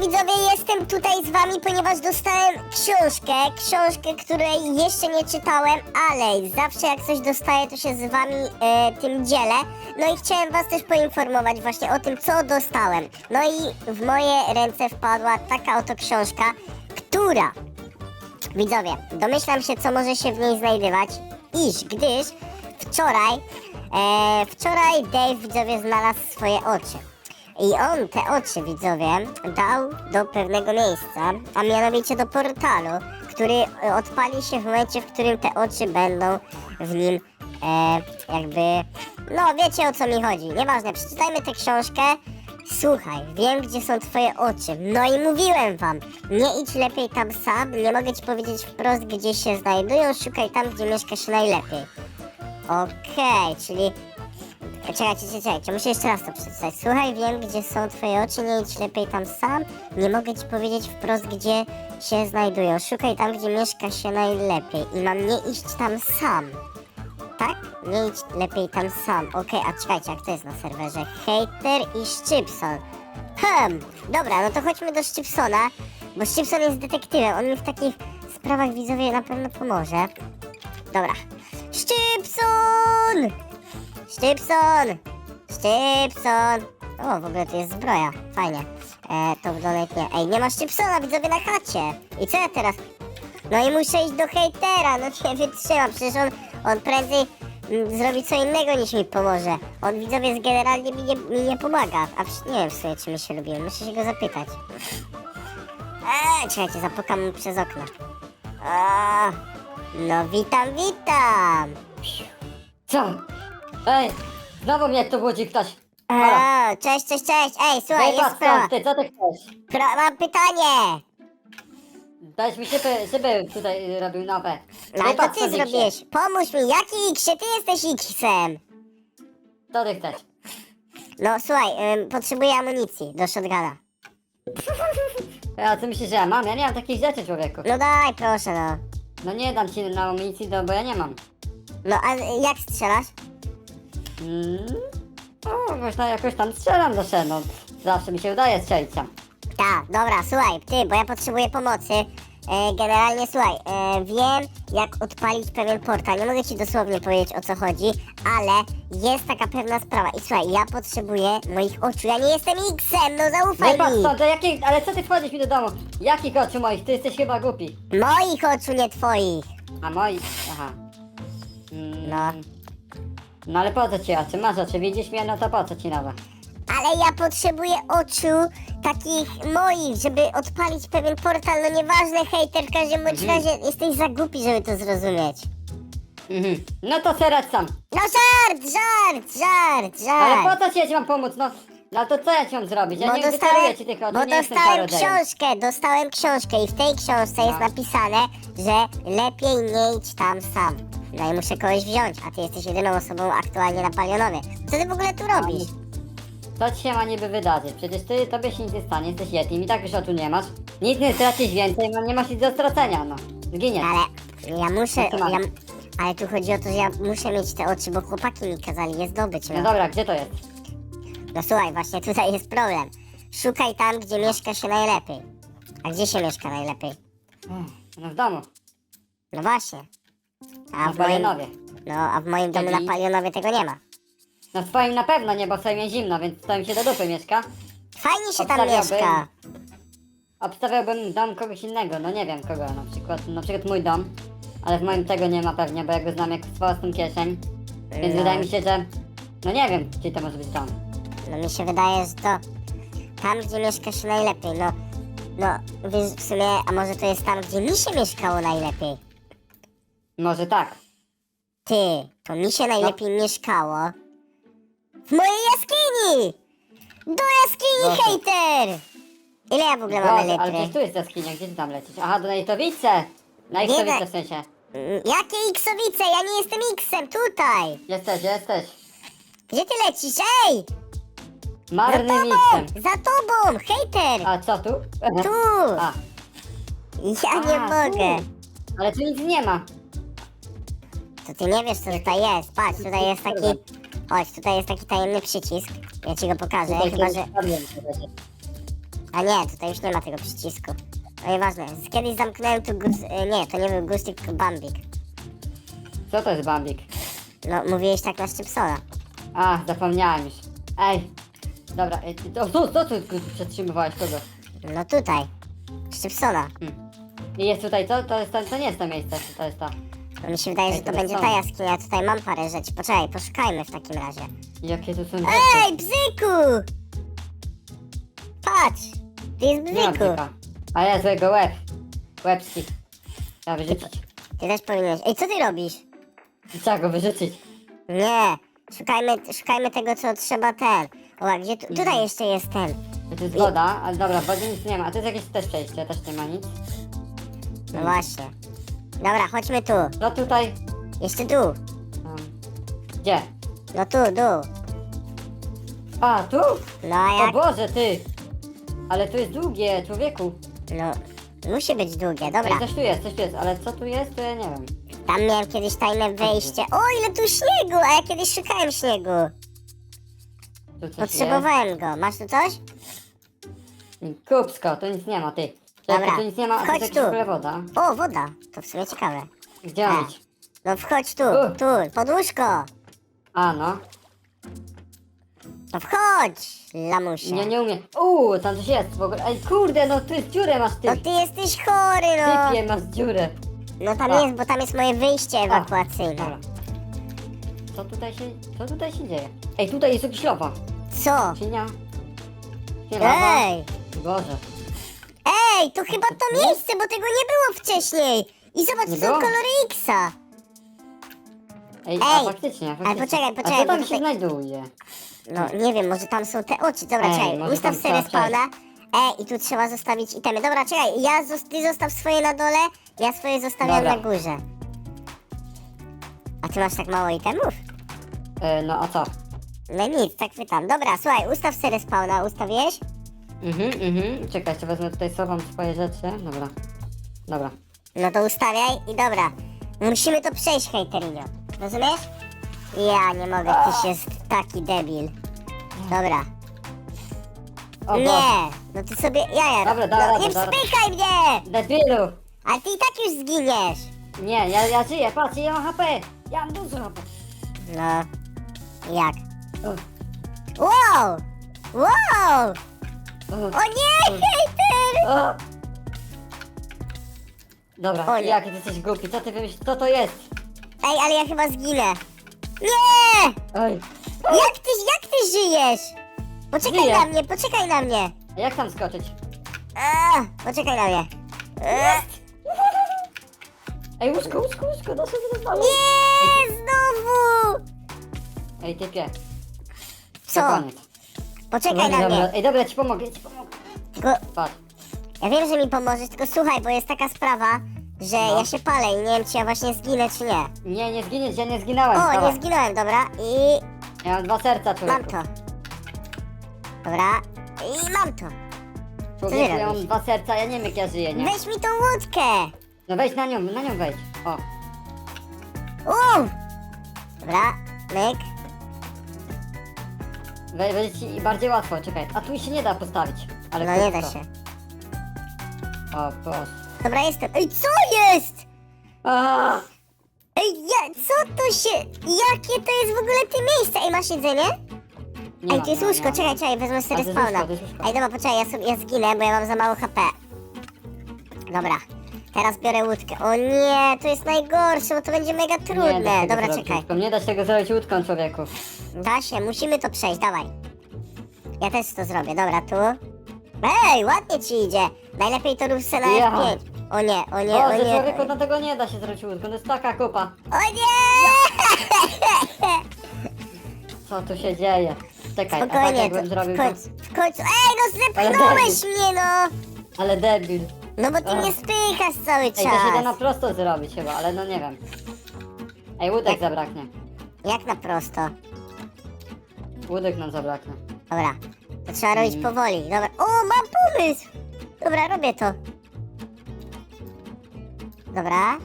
widzowie, jestem tutaj z wami, ponieważ dostałem książkę, książkę, której jeszcze nie czytałem, ale zawsze jak coś dostaję, to się z wami e, tym dzielę. No i chciałem was też poinformować właśnie o tym, co dostałem. No i w moje ręce wpadła taka oto książka, która, widzowie, domyślam się, co może się w niej znajdywać, iż gdyż wczoraj, e, wczoraj Dave, widzowie, znalazł swoje oczy. I on te oczy, widzowie, dał do pewnego miejsca, a mianowicie do portalu, który e, odpali się w momencie, w którym te oczy będą w nim e, jakby... No, wiecie o co mi chodzi. Nieważne, przeczytajmy tę książkę. Słuchaj, wiem gdzie są twoje oczy. No i mówiłem wam, nie idź lepiej tam sam, nie mogę ci powiedzieć wprost gdzie się znajdują, szukaj tam gdzie mieszka się najlepiej. Okej, czyli Czekajcie, czekajcie, muszę jeszcze raz to przeczytać. Słuchaj, wiem, gdzie są twoje oczy, nie idź lepiej tam sam. Nie mogę ci powiedzieć wprost, gdzie się znajdują. Szukaj tam, gdzie mieszka się najlepiej. I mam nie iść tam sam. Tak? Nie idź lepiej tam sam. Okej, a czekajcie, jak to jest na serwerze? Hater i Szczypson. Hmm, dobra, no to chodźmy do Szczypsona, bo Szczypson jest detektywem. On mi w takich sprawach widzowie na pewno pomoże. Dobra. Szczypson! Szczypson! Szczypson! O, w ogóle tu jest zbroja. Fajnie. E, to w donate nie. Ej, nie ma Szczypsona, widzowie na chacie. I co ja teraz? No i muszę iść do hejtera, no nie wytrzymam. Przecież on, on prędzej mm, zrobi co innego niż mi pomoże. On widzowie jest generalnie mi nie, mi nie pomaga. A przy- nie wiem w sumie czy my się lubimy. Muszę się go zapytać. Eee, czekajcie, zapukam przez okno. A, no witam, witam! Co? Ej, znowu mnie tu budzi ktoś. Halo. O, cześć, cześć, cześć. Ej, słuchaj, Ej, jest stąd, ty, co ty chcesz? Pro, mam pytanie. Dałeś mi szyby, szyby tutaj y, robił nowe. No ale to Wypadł ty zrobiłeś. Pomóż mi, jaki X? Ty jesteś X-em. Co ty chcesz? No słuchaj, ym, potrzebuję amunicji do shotguna. A co myślisz, że ja mam? Ja nie mam takich rzeczy, człowieku. No daj, proszę, no. No nie dam ci na amunicji, no, bo ja nie mam. No a jak strzelasz? Mm, no, jakoś, tam- jakoś tam strzelam do szeno. no. Zawsze mi się udaje strzelić tam. Tak, dobra, słuchaj, ty, bo ja potrzebuję pomocy. E, generalnie, słuchaj, e, wiem jak odpalić pewien portal. Nie mogę ci dosłownie powiedzieć o co chodzi, ale jest taka pewna sprawa. I słuchaj, ja potrzebuję moich oczu. Ja nie jestem X-em, no zaufaj Wypadł mi. stąd, to jakich, ale co ty wchodzisz mi do domu? Jakich oczu moich? Ty jesteś chyba głupi. Moich oczu, nie twoich. A moi? Aha. Mm, No. No ale po co ci oczy? Masz oczy, widzisz mnie? No to po co ci nowe? Ale ja potrzebuję oczu takich moich, żeby odpalić pewien portal. No nieważne, hejter, w każdym bądź Mhm. razie jesteś za głupi, żeby to zrozumieć. Mhm. No to serać sam. No żart, żart, żart, Ale żart. po co ci ja ci mam pomóc? No, no to co ja ci mam zrobić? Ja Bo nie dostałem, ci tych bo nie dostałem książkę, dostałem książkę i w tej książce jest No. napisane, że lepiej nie idź tam sam. No i muszę kogoś wziąć, a ty jesteś jedyną osobą aktualnie na Palionowie. Co ty w ogóle tu robisz? Co ci się ma niby wydarzyć? Przecież ty, tobie się nic nie stanie, jesteś Yetim i tak już oczu nie masz. Nic nie stracisz więcej, no nie masz nic do stracenia, no. Zginiesz. Ale ja muszę, ja, ale tu chodzi o to, że ja muszę mieć te oczy, bo chłopaki mi kazali je zdobyć, No no. dobra, gdzie to jest? No słuchaj, właśnie tutaj jest problem. Szukaj tam, gdzie mieszka się najlepiej. A gdzie się mieszka najlepiej? No w domu, No właśnie. A w moim, Palionowie. no, a w moim domu na Palionowie tego nie ma. No w twoim na pewno nie, bo w swoim jest zimno, więc w twoim się do dupy mieszka. Fajnie się tam Obstawiałbym- mieszka. Obstawiałbym dom kogoś innego, no nie wiem kogo, na przykład, na przykład mój dom. Ale w moim tego nie ma pewnie, bo ja go znam jak własną kieszeń. Więc No. wydaje mi się, że... No nie wiem, czy to może być dom. No mi się wydaje, że to tam, gdzie mieszka się najlepiej. No, no w sumie, a może to jest tam, gdzie mi się mieszkało najlepiej. Może tak. Ty, to mi się najlepiej mieszkało w mojej jaskini! Do jaskini, Boże. hejter! Ile ja w ogóle mamy Boże, ale gdzieś tu jest jaskinia, gdzie ty tam lecisz? Aha, do Nejtowice! Na Nejtowice da- w sensie. Mm, Jakie Xowice? Ja nie jestem Xem, tutaj! Jesteś, jesteś. Gdzie ty lecisz? Ej! Za Marnym tobą! Za tobą, hejter! A co tu? Tu! A, Ja nie a, mogę. Ale tu nic nie ma. To ty nie wiesz, co tutaj jest. Patrz, tutaj jest taki... Chodź, tutaj jest taki tajemny przycisk. Ja ci go pokażę, Tutaj chyba że... A nie, tutaj już nie ma tego przycisku. No nieważne, kiedyś zamknąłem tu guz... e, Nie, to nie był gustik, tylko bambik. Co to jest bambik? No, mówiłeś tak na Szczypsona. A, zapomniałem już. Ej. Dobra, ej, ty, to, co, co ty tu przetrzymywałeś kogo? No tutaj. Szczypsona. Hmm. I jest tutaj to? To, jest, to, to nie jest to miejsce, to jest to. No mi się wydaje, że Ej, to to będzie są. ta jaskinia. Tutaj mam parę rzeczy. Poczekaj, poszukajmy w takim razie. Jakie tu są rzeczy? Ej, bzyku! Patrz! Tu jest Nie mam bzyku. A ja złego łeb. Łebski. Trzeba wyrzucić. Ty też powinieneś. Ej, co ty robisz? Trzeba go wyrzucić. Nie. Szukajmy, szukajmy tego, co trzeba ten. O, a gdzie tu, tutaj jeszcze jest ten. To jest woda, ale dobra, w wodzie nic nie ma. A to jest jakieś też przejście, też nie ma nic. No właśnie. Dobra, chodźmy tu. No tutaj. Jeszcze tu. Um, gdzie? No tu, tu. A, tu? No a O jak? Boże, ty! Ale tu jest długie, człowieku. No, musi być długie, Ej, dobra. coś tu jest, coś tu jest, ale co tu jest, to ja nie wiem. Tam miałem kiedyś tajne wejście. O, ile tu śniegu! A ja kiedyś szukałem śniegu. Tu coś Potrzebowałem go. Masz tu coś? jest. Kupsko, tu nic nie ma, ty. Czekaj, Dobra, tu nic nie ma, a tu chodź jest tu. woda. O, woda. To w sumie ciekawe. Gdzie mam iść? No wchodź tu, U. tu, pod łóżko. A, no. No wchodź, lamusie. Nie, nie umiem. Uuu, tam coś jest w ogóle. Ej, kurde, no ty dziurę masz, ty. No ty jesteś chory, no. Typie, masz dziurę. No tam A. jest, bo tam jest moje wyjście ewakuacyjne. Dobra. Co tutaj się, co tutaj się dzieje? Ej, tutaj jest jakiś lawa. Co? Cienia. Ej, Boże. ej, to chyba to miejsce, bo tego nie było wcześniej. I zobacz, Nie to są było? kolory Xa. Ej, a Ej, faktycznie, ale faktycznie. poczekaj, A poczekaj, co tam się tutaj- znajduje? No nie wiem, może tam są te oczy. Dobra, Ej, czekaj, może ustaw tam sobie trzeba spawna. Ej, i tu trzeba zostawić itemy. Dobra, czekaj, ja zos ty zostaw swoje na dole, ja swoje zostawiam Dobra. na górze. A ty masz tak mało itemów? E, no a co? No nic, tak pytam. Dobra, słuchaj, ustaw sobie spawna, ustawiłeś? Mhm, mhm. Czekaj, jeszcze wezmę tutaj sobą swoje rzeczy. Dobra. Dobra. No to ustawiaj i dobra. Musimy to przejść, hejterinio. Rozumiesz? Ja nie mogę, tyś jest taki debil. Dobra. O Boże. Nie, no ty sobie jaja. Dobra, no, dobra, nie dobra. wspychaj mnie! Debilu! Ale ty i tak już zginiesz. Nie, ja, ja żyję, patrz, ja mam HP! Ja mam dużo HP! No. Jak? Wow! Wow! o, nie, hejter! o. Dobra, O nie. jaki ty jesteś głupi, co ty wymyślisz, co to jest? Ej, ale ja chyba zginę. Nie! Oj, Jak ty, jak ty żyjesz? Poczekaj Żyję. na mnie, poczekaj na mnie. a jak tam skoczyć? A, poczekaj na mnie. A, Ej, łóżko, łóżko, łóżko, do nie, znowu! Ej, typie, Co? Poczekaj na mnie. Ej, dobra, ci pomogę, ja ci pomogę. Tylko, Patrz. ja wiem, że mi pomożesz, tylko słuchaj, bo jest taka sprawa, że No. ja się palę i nie wiem, czy ja właśnie zginę, czy nie. Nie, nie zginiesz, ja nie zginąłem. O, Dawaj. nie zginąłem, dobra, i Ja mam dwa serca, mam człowieku. to. Dobra, i mam to. Człowieku, ja mam robisz? dwa serca, ja nie wiem jak ja żyję, nie? Weź mi tą łódkę. No wejdź na nią, na nią wejdź. O, Uuu! Dobra, myk. We, będzie ci bardziej łatwo, czekaj. A tu się nie da postawić. Ale No nie da krótko. się. O, Boże. Dobra, jestem. Ej, co jest? Aaa! Ej, ja, co to się... Jakie to jest w ogóle te miejsce? Ej, masz jedzenie? Nie Ej, ma, tu jest nie ma, łóżko, nie ma. czekaj, czekaj, wezmę A, sobie to jest spawna. łóżko, to jest łóżko. Ej, dobra, poczekaj, ja, sobie, ja zginę, bo ja mam za mało HP. Dobra, teraz biorę łódkę. O nie, to jest najgorsze, bo to będzie mega trudne. da się tego Dobra, zrobić czekaj. łódką, Nie da się tego zrobić łódką, człowieku. Da się, musimy to przejść, dawaj. Ja też to zrobię, dobra, tu. Ej, ładnie ci idzie. Najlepiej to rób se na Ja. F5. O nie, o nie, o Boże, nie. człowieku, no tego nie da się zrobić łódką, to jest taka kupa. O nie! Co tu się dzieje? Czekaj, a tak Spokojnie, jakbym to zrobił w to... końcu, w końcu. Ej, no Ale zepchnąłeś mnie, no! Ale debil. No bo ty mnie spychasz cały Ej, to się da na czas. prosto zrobić chyba, ale no nie wiem. Ej, łódek zabraknie. Jak na prosto? Łódek nam zabraknie. Dobra, to trzeba robić Mm. powoli. Dobra, o, mam pomysł! Dobra, robię to. Dobra.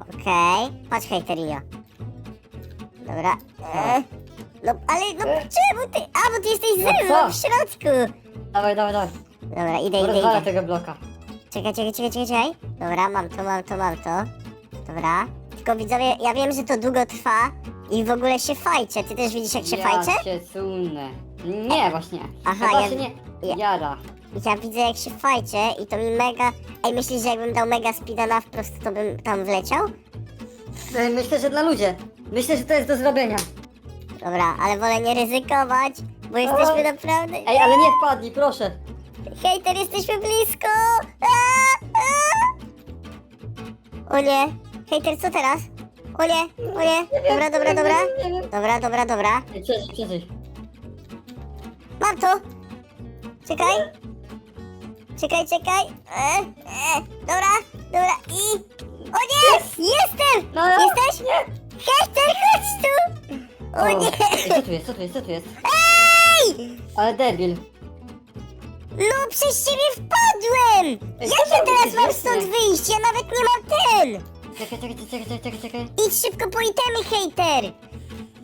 Okej, patrz hejterinio. Dobra. E, no, ale no czemu ty? A, bo ty jesteś ze No mną co? w środku. Dawaj, dawaj, dawaj. Dobra, idę, idę, Rozwalę idę. tego bloka. Czekaj, czekaj, czekaj, czekaj, czekaj. Dobra, mam to, mam to, mam to. Dobra. Tylko widzowie, ja wiem, że to długo trwa i w ogóle się fajcze. Ty też widzisz, jak się ja się sunę. Nie, właśnie. Aha, Chyba ja- się nie... ja- Jara. Ja widzę, jak się fajcze i to mi mega... Ej, myślisz, że jakbym dał mega speeda na wprost, to bym tam wleciał? Ej, Myślę, że dla ludzi. Myślę, że to jest do zrobienia. Dobra, ale wolę nie ryzykować, bo jesteśmy naprawdę... Ej, ale nie wpadnij, proszę. Hejter, jesteśmy blisko! Aaa, aaa. O nie! Hejter, co teraz? O nie, o nie! Dobra, dobra, dobra. Dobra, dobra, dobra. Ej. Mam to! Czekaj! Czekaj, czekaj! E, e, dobra, dobra i... O nie! Jestem! No, no. Jesteś? Nie. Hejter, chodź tu! O Ej, nie! co tu jest, co tu jest, co tu jest? Ej! Ale debil. No przez ciebie wpadłem! Jak ja teraz mam stąd wyjść? Ja nawet nie mam ten! Czekaj, czekaj, czekaj, czekaj, czekaj, czekaj. Idź szybko po itemy, hejter!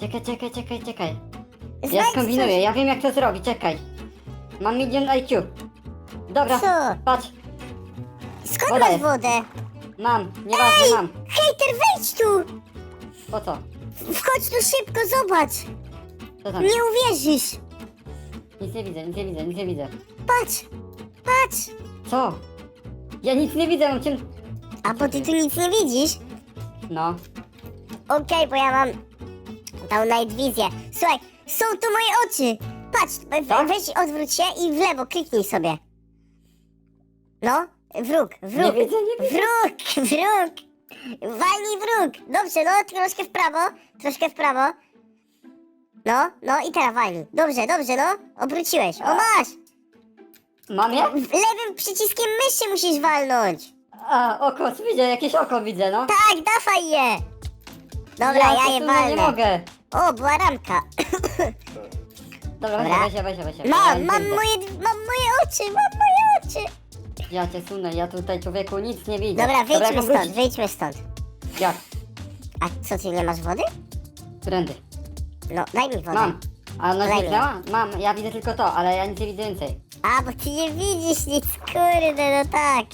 Czekaj, czekaj, czekaj, czekaj. Ja Znajdź skombinuję, coś. ja wiem jak to zrobić, czekaj. Mam milion IQ. Dobra, Co? patrz, Skąd Woda masz jest. wodę? mam, nieważne, Ej! mam. Hejter, wejdź tu! Po co? Wchodź tu szybko, zobacz! Co tam? Nie uwierzysz! Nic nie widzę, nic nie widzę, nic nie widzę. Patrz! Patrz! Co? Ja nic nie widzę, mam ciem... A bo ty tu nic nie widzisz? No. Okej, bo ja mam tą night wizję. Słuchaj, są tu moje oczy! Patrz, we- Tak? weź odwróć się i w lewo kliknij sobie. No, wróg, Nie wróg, widzę, nie widzę. wróg, wróg! Walnij wróg! Dobrze, no, troszkę w prawo, troszkę w prawo. No, no i teraz walnij. Dobrze, dobrze, no, obróciłeś. O, masz! Mam je? Lewym przyciskiem myszy musisz walnąć. A, oko, widzę, jakieś oko widzę, no. Tak, dawaj je! Dobra, ja, to je tu walnę. nie mogę. O, była ramka. Dobra, Dobra. weź, weź, weź, weź. weź. Ja Mam, mam moje, mam moje oczy, mam moje oczy. Ja cię sunę, ja tutaj człowieku nic nie widzę. Dobra, wyjdźmy jak mam stąd, wrócić? wyjdźmy stąd. Jak? A co, ty nie masz wody? Trendy. No, daj mi wodę. Mam. A ona zniknęła? Mam, ja widzę tylko to, ale ja nic nie widzę więcej. A, bo ty nie widzisz nic, kurde, no tak.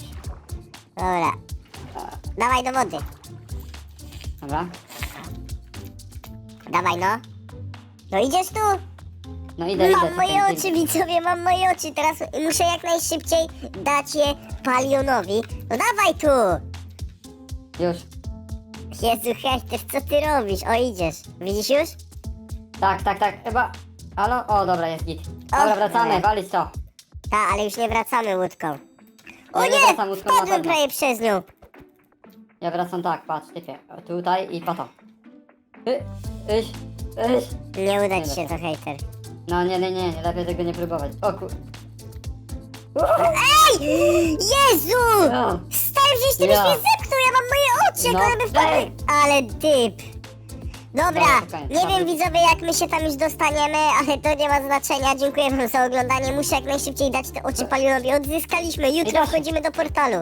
Dobra. Dawaj do wody. Dobra. Dawaj, no. No idziesz tu? No idę, idę. Mam moje oczy, widzowie, mam moje oczy. Teraz muszę jak najszybciej dać je palionowi. No dawaj tu! Już. Jezu, Hector, co ty robisz? O, idziesz. Widzisz już? Tak, tak, tak, chyba... Halo? O, dobra, jest git. Dobra, wracamy, dobra. walić to. Ta, ale już nie wracamy łódką. O Ja nie wracam łódką na pewno. prawie przez nią. Ja wracam tak, patrz, typie. O, Tutaj i po to. Y, Iś, iś. Nie uda ci się to, hejter. No nie, nie, nie, nie, lepiej tego nie próbować. O kur... Ej! Jezu! Ja. Stary, przecież ty byś Ja. mnie zepchnął, ja mam moje oczy, jak No, one by wpadły. ej. Ale typ. Dobra, nie wiem dobra. widzowie jak my się tam już dostaniemy, ale to nie ma znaczenia. Dziękuję wam za oglądanie. Muszę jak najszybciej dać te oczy palionowi. Odzyskaliśmy, jutro wchodzimy do portalu.